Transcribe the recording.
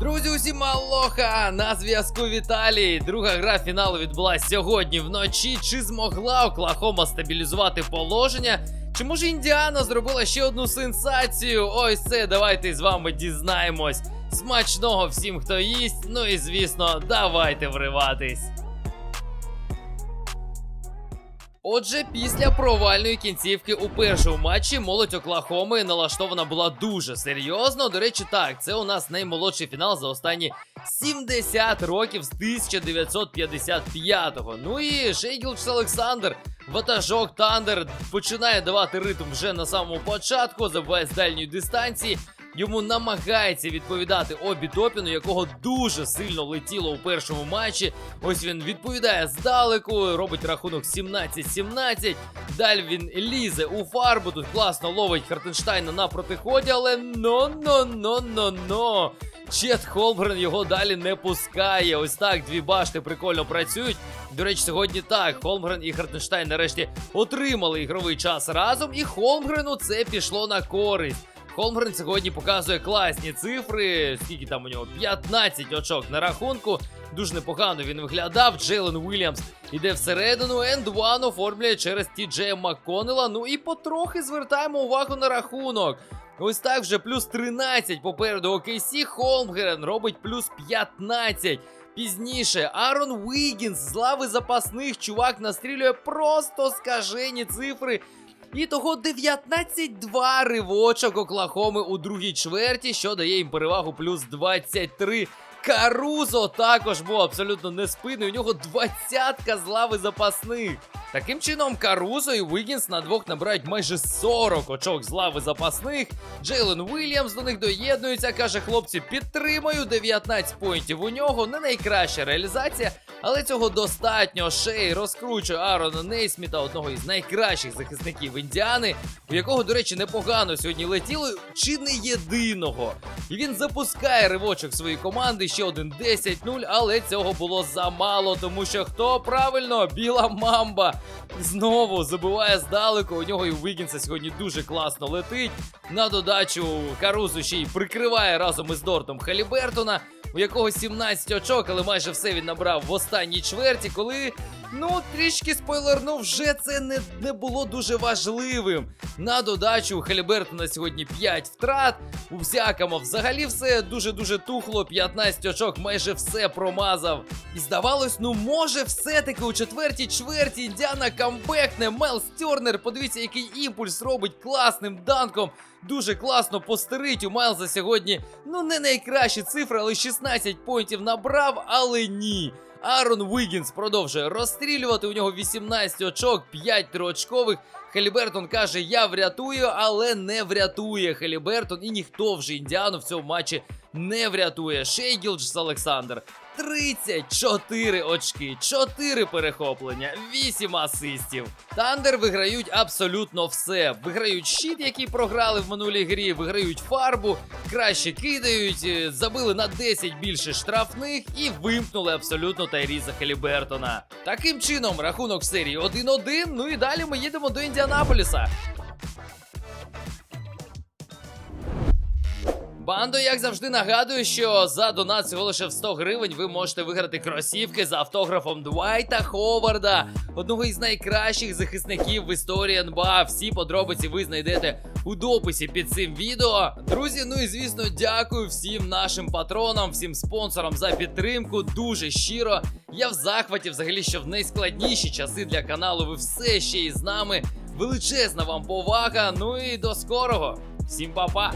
Друзі, усім алоха! На зв'язку Віталій. Друга гра фіналу відбулася сьогодні вночі. Чи змогла Оклахома стабілізувати положення? Чи може Індіана зробила ще одну сенсацію? Ось це давайте з вами дізнаємось. Смачного всім, хто їсть. Ну і звісно, давайте вриватись. Отже, після провальної кінцівки у першому матчі молодь Оклахоми налаштована була дуже серйозно. До речі, так, це у нас наймолодший фінал за останні 70 років з 1955-го. Ну і Шейгілдж Олександр, ватажок Тандер, починає давати ритм вже на самому початку, забуває з дальньої дистанції. Йому намагається відповідати Обі Топіну, якого дуже сильно летіло у першому матчі. Ось він відповідає здалеку, робить рахунок 17-17. Далі він лізе у фарбу. Тут класно ловить Хартенштайна на протиході, але но-но-но-но-но. Чет Холмгрен його далі не пускає. Ось так дві башти прикольно працюють. До речі, сьогодні так. Холмгрен і Хартенштайн нарешті отримали ігровий час разом, і Холмгрену це пішло на користь. Холмгрен сьогодні показує класні цифри. Скільки там у нього? 15 очок на рахунку. Дуже непогано він виглядав. Джейлен Уільямс іде всередину. Енд Ван оформлює через Тіджея Макконела. Ну і потрохи звертаємо увагу на рахунок. Ось так вже плюс 13 попереду OKC. Холмгрен робить плюс 15. Пізніше Арон Уігінс з лави запасних чувак настрілює просто скажені цифри. І того 19-2 ривочок Оклахоми у другій чверті, що дає їм перевагу плюс 23. Карузо також був абсолютно неспинний. У нього двадцятка з лави запасних. Таким чином, Карузо і Вігінс на двох набирають майже 40 очок з лави запасних. Джейлен Уільямс до них доєднується, каже: хлопці, підтримаю 19 поінтів у нього. Не найкраща реалізація, але цього достатньо. Шей розкручує Арона Нейсміта, одного із найкращих захисників Індіани, у якого, до речі, непогано сьогодні летіло, чи не єдиного. І він запускає ривочок своєї команди. Ще один 10-0, але цього було замало, тому що хто правильно, біла мамба знову забиває здалеку. У нього і у Вігінса сьогодні дуже класно летить. На додачу Карузу ще й прикриває разом із Дортом Халібертона, у якого 17 очок, але майже все він набрав в останній чверті, коли. Ну, трішки спойлернув, вже це не, не було дуже важливим. На додачу у Халібертона сьогодні 5 втрат. У всякому взагалі все дуже-дуже тухло. 15 очок, майже все промазав. І здавалось, ну може, все-таки у четвертій чверті Індіана камбекне. Мелс Тернер, подивіться, який імпульс робить класним данком. Дуже класно постерить. У Майлза сьогодні ну не найкращі цифри, але 16 поінтів набрав, але ні. Арон Вігінс продовжує розстрілювати. У нього 18 очок, 5 триочкових. Халібертон каже: Я врятую, але не врятує Халібертон. І ніхто вже індіану в цьому матчі не врятує. Шейгілдж з Олександр. 34 очки, 4 перехоплення, 8 асистів. Тандер виграють абсолютно все. Виграють щит, який програли в минулій грі, виграють фарбу, краще кидають, е, забили на 10 більше штрафних і вимкнули абсолютно Тайріза Халібертона. Таким чином, рахунок в серії 1-1. Ну і далі ми їдемо до Індіанаполіса. Бандо, як завжди, нагадую, що за донат всього лише в 100 гривень ви можете виграти кросівки з автографом Двайта Ховарда, одного із найкращих захисників в історії НБА. Всі подробиці ви знайдете у дописі під цим відео. Друзі, ну і звісно, дякую всім нашим патронам, всім спонсорам за підтримку. Дуже щиро. Я в захваті, взагалі, що в найскладніші часи для каналу ви все ще із нами. Величезна вам повага. Ну і до скорого. Всім па-па!